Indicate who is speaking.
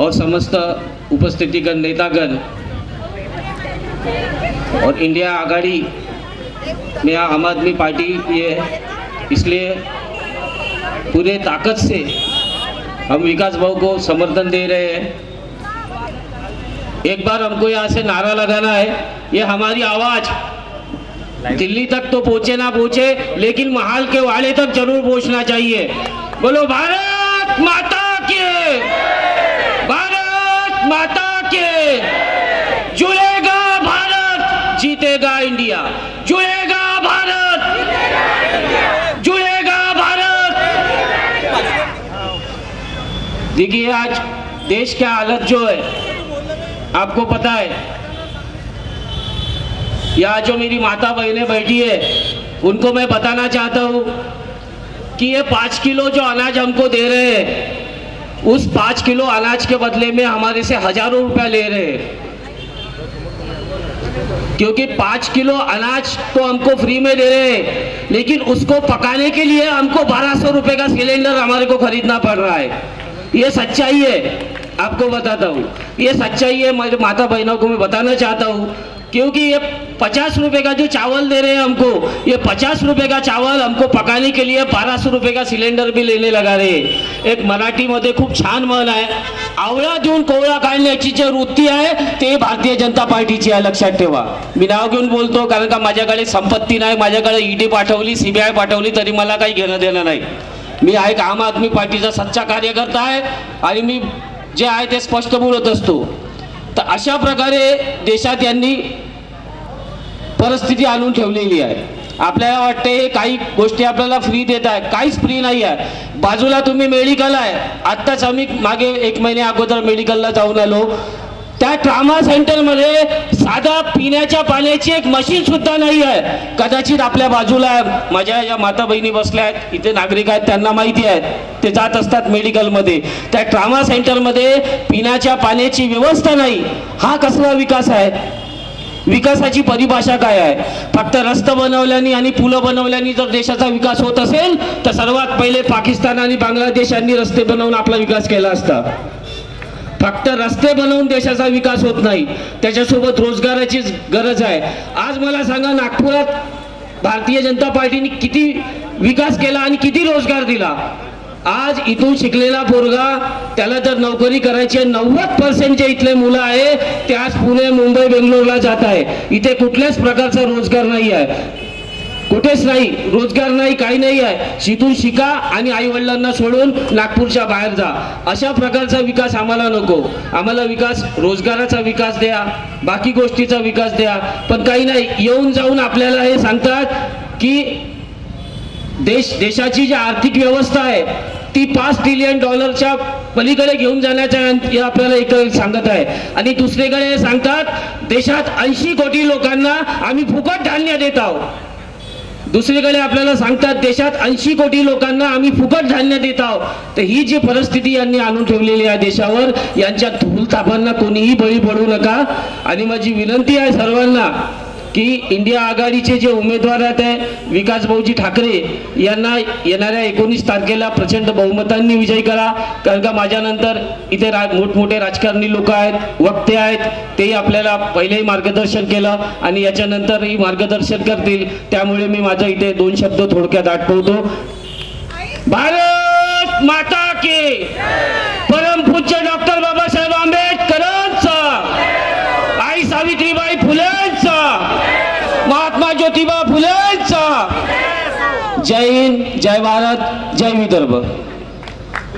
Speaker 1: और समस्त उपस्थितिगण नेतागण और इंडिया आघाड़ी में आम आदमी पार्टी ये है। इसलिए पूरे ताकत से हम विकास भाव को समर्थन दे रहे हैं। एक बार हमको यहाँ से नारा लगाना है। ये हमारी आवाज़ दिल्ली तक तो पहुंचे ना पहुंचे लेकिन महाल के वाले तक जरूर पहुंचना चाहिए। बोलो भारत माता के माता के। जुड़ेगा भारत, जीतेगा इंडिया। जुड़ेगा भारत जुड़ेगा भारत। देखिए आज देश का हालत जो है, आपको पता है। यहाँ जो मेरी माता बहने बैठी है, उनको मैं बताना चाहता हूँ कि ये पाँच किलो जो अनाज हमको दे रहे हैं उस पाँच किलो अनाज के बदले में हमारे से हज़ारों रुपया ले रहे हैं। क्योंकि पाँच किलो अनाज तो हमको फ्री में दे रहे हैं, लेकिन उसको पकाने के लिए हमको बारह सौ रुपये का सिलेंडर हमारे को खरीदना पड़ रहा है। ये सच्चाई है। आपको बताता हूँ। ये सच्चाई है माता बहनों को मैं बताना चाहता हूँ। क्योंकि ये पचास रुपए का जो चावल दे रहे हैं हमको ये पचास रुपए का चावल हमको पकाने के लिए बारह सौ रुपये का सिलेंडर भी लेने लगा रहे एक मराठीमध्ये खूप छान म्हण आहे आवळा देऊन कोवळा काढण्याची जी वृत्ती आहे ते भारतीय जनता पार्टीची आहे लक्षात ठेवा. मी नाव घेऊन बोलतो कारण का माझ्याकडे संपत्ती नाही माझ्याकडे ईडी पाठवली सीबीआय पाठवली तरी मला काही घेणं देणं नाही. मी आहे एक आम आदमी पार्टीचा सच्चा कार्यकर्ता आहे आणि मी जे आहे ते स्पष्ट बोलत असतो. तर अशा प्रकारे देशात यांनी परिस्थिती आणून ठेवलेली आहे. आपल्याला वाटते हे काही गोष्टी आपल्याला फ्री देत आहे काहीच फ्री नाही आहे. बाजूला तुम्ही मेडिकल आहे. आत्ताच आम्ही मागे एक महिने अगोदर मेडिकलला जाऊन आलो. त्या ट्रामा सेंटरमध्ये साधा पिण्याच्या पाण्याची एक मशीन सुद्धा नाही आहे. कदाचित आपल्या बाजूला माझ्या या माता बहिणी बसल्या आहेत. इथे नागरिक आहेत त्यांना माहिती आहेत ते जात असतात मेडिकलमध्ये त्या ट्रामा सेंटरमध्ये पिण्याच्या पाण्याची व्यवस्था नाही. हा कसला विकास आहे? विकासाची परिभाषा काय आहे? फक्त रस्ते बनवल्याने आणि पुलं बनवल्याने जर देशाचा विकास होत असेल तर सर्वात पहिले पाकिस्तान आणि बांगलादेश यांनी रस्ते बनवून आपला विकास केला असता. फक्त रस्ते बनवून देशाचा विकास होत नाही. त्याच्यासोबत रोजगाराची गरज आहे. आज मला सांगा नागपुरात भारतीय जनता पार्टीने किती विकास केला आणि किती रोजगार दिला? आज इथून शिकलेला पोरगा त्याला जर नोकरी करायची आहे नव्वद पर्सेंट जे इथले मुलं आहे ते आज पुणे मुंबई बेंगलोरला जात आहे. इथे कुठल्याच प्रकारचा रोजगार नाही आहे. कुठेच नाही. रोजगार नाही काही नाही आहे. इथून शिका आणि आई वडिलांना सोडून नागपूरच्या बाहेर जा. अशा प्रकारचा विकास आम्हाला नको. आम्हाला विकास रोजगाराचा विकास द्या. बाकी गोष्टीचा विकास द्या. पण काही नाही. येऊन जाऊन आपल्याला हे सांगतात की देश देशाची जी आर्थिक व्यवस्था आहे ती पाच ट्रिलियन डॉलरच्या पलीकडे घेऊन जाण्याचा हे आपल्याला एक सांगत आहे. आणि दुसरीकडे सांगतात देशात ऐंशी कोटी लोकांना आम्ही फुकट धान्य देत आहोत. दुसरीकडे आपल्याला सांगतात देशात ऐंशी कोटी लोकांना आम्ही फुकट धान्य देत आहोत. तर ही जी परिस्थिती यांनी आणून ठेवलेली आहे देशावर यांच्या धूलतापांना कोणीही बळी पडू नका. आणि माझी विनंती आहे सर्वांना की इंडिया आघाडीचे जे उमेदवार आहेत विकास भाऊजी ठाकरे यांना येणाऱ्या एकोणीस तारखेला प्रचंड बहुमतांनी विजयी करा. कारण का माझ्यानंतर इथे रा मोठमोठे राजकारणी लोक आहेत वक्ते आहेत तेही आपल्याला पहिलेही मार्गदर्शन केलं आणि याच्यानंतरही मार्गदर्शन करतील. त्यामुळे मी माझं इथे दोन शब्द थोडक्यात आठवतो भारत माता के ज्योतिबा फुलेंचा. जय हिंद जय भारत जय विदर्भ.